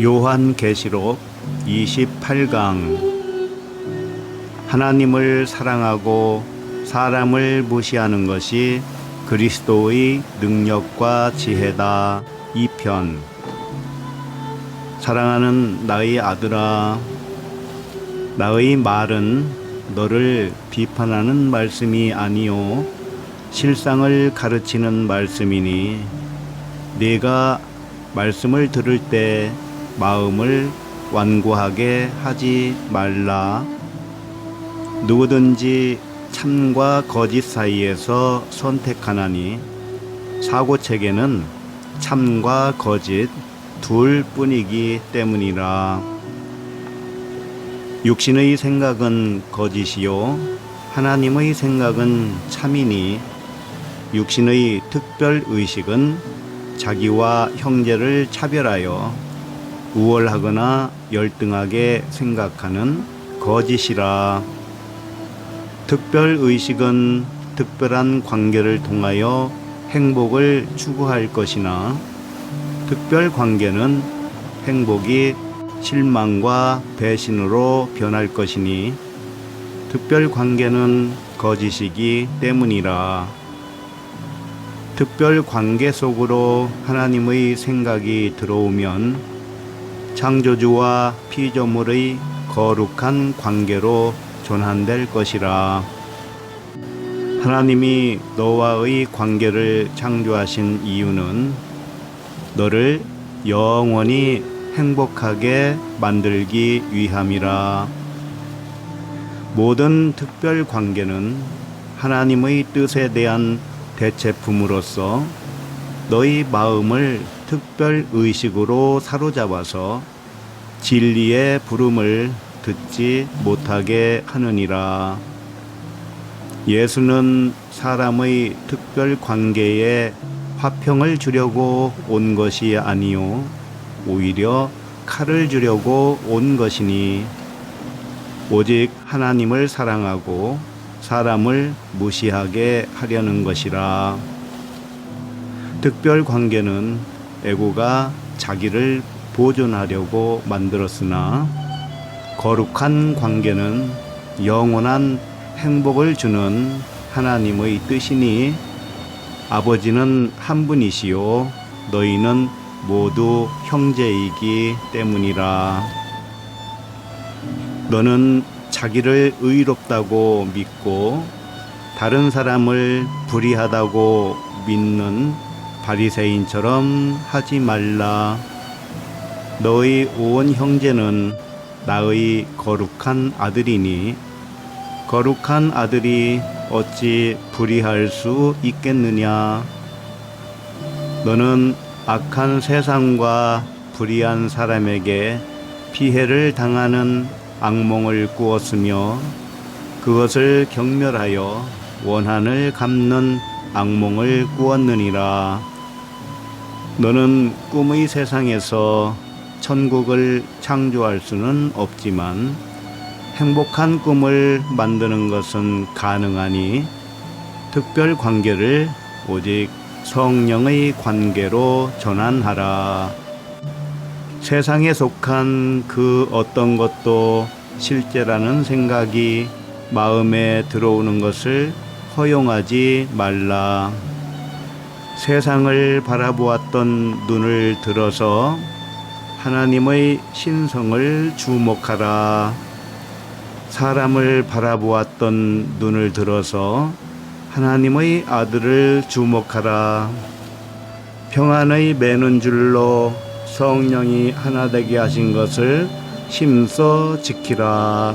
요한계시록 28강. 하나님을 사랑하고 사람을 무시하는 것이 그리스도의 능력과 지혜다. 2편. 사랑하는 나의 아들아 나의 말은 너를 비판하는 말씀이 아니요 실상을 가르치는 말씀이니 네가 말씀을 들을 때 마음을 완고하게 하지 말라. 누구든지 참과 거짓 사이에서 선택하나니 사고체계는 참과 거짓 둘 뿐이기 때문이라. 육신의 생각은 거짓이요. 하나님의 생각은 참이니 육신의 특별 의식은 자기와 형제를 차별하여 우월하거나 열등하게 생각하는 거짓이라. 특별 의식은 특별한 관계를 통하여 행복을 추구할 것이나 특별 관계는 행복이 실망과 배신으로 변할 것이니 특별 관계는 거짓이기 때문이라. 특별 관계 속으로 하나님의 생각이 들어오면 창조주와 피조물의 거룩한 관계로 전환될 것이라. 하나님이 너와의 관계를 창조하신 이유는 너를 영원히 행복하게 만들기 위함이라. 모든 특별 관계는 하나님의 뜻에 대한 대체품으로서 너희 마음을 특별 의식으로 사로잡아서 진리의 부름을 듣지 못하게 하느니라. 예수는 사람의 특별 관계에 화평을 주려고 온 것이 아니요 오히려 칼을 주려고 온 것이니 오직 하나님을 사랑하고 사람을 무시하게 하려는 것이라. 특별 관계는 에고가 자기를 보존하려고 만들었으나 거룩한 관계는 영원한 행복을 주는 하나님의 뜻이니 아버지는 한 분이시요 너희는 모두 형제이기 때문이라. 너는 자기를 의롭다고 믿고 다른 사람을 불의하다고 믿는 바리새인처럼 하지 말라. 너희 온 형제는 나의 거룩한 아들이니 거룩한 아들이 어찌 불의할 수 있겠느냐? 너는 악한 세상과 불의한 사람에게 피해를 당하는 악몽을 꾸었으며 그것을 경멸하여 원한을 갚는 악몽을 꾸었느니라. 너는 꿈의 세상에서 천국을 창조할 수는 없지만 행복한 꿈을 만드는 것은 가능하니 특별 관계를 오직 성령의 관계로 전환하라. 세상에 속한 그 어떤 것도 실제라는 생각이 마음에 들어오는 것을 허용하지 말라. 세상을 바라보았던 눈을 들어서 하나님의 신성을 주목하라. 사람을 바라보았던 눈을 들어서 하나님의 아들을 주목하라. 평안의 매는 줄로 성령이 하나 되게 하신 것을 힘써 지키라.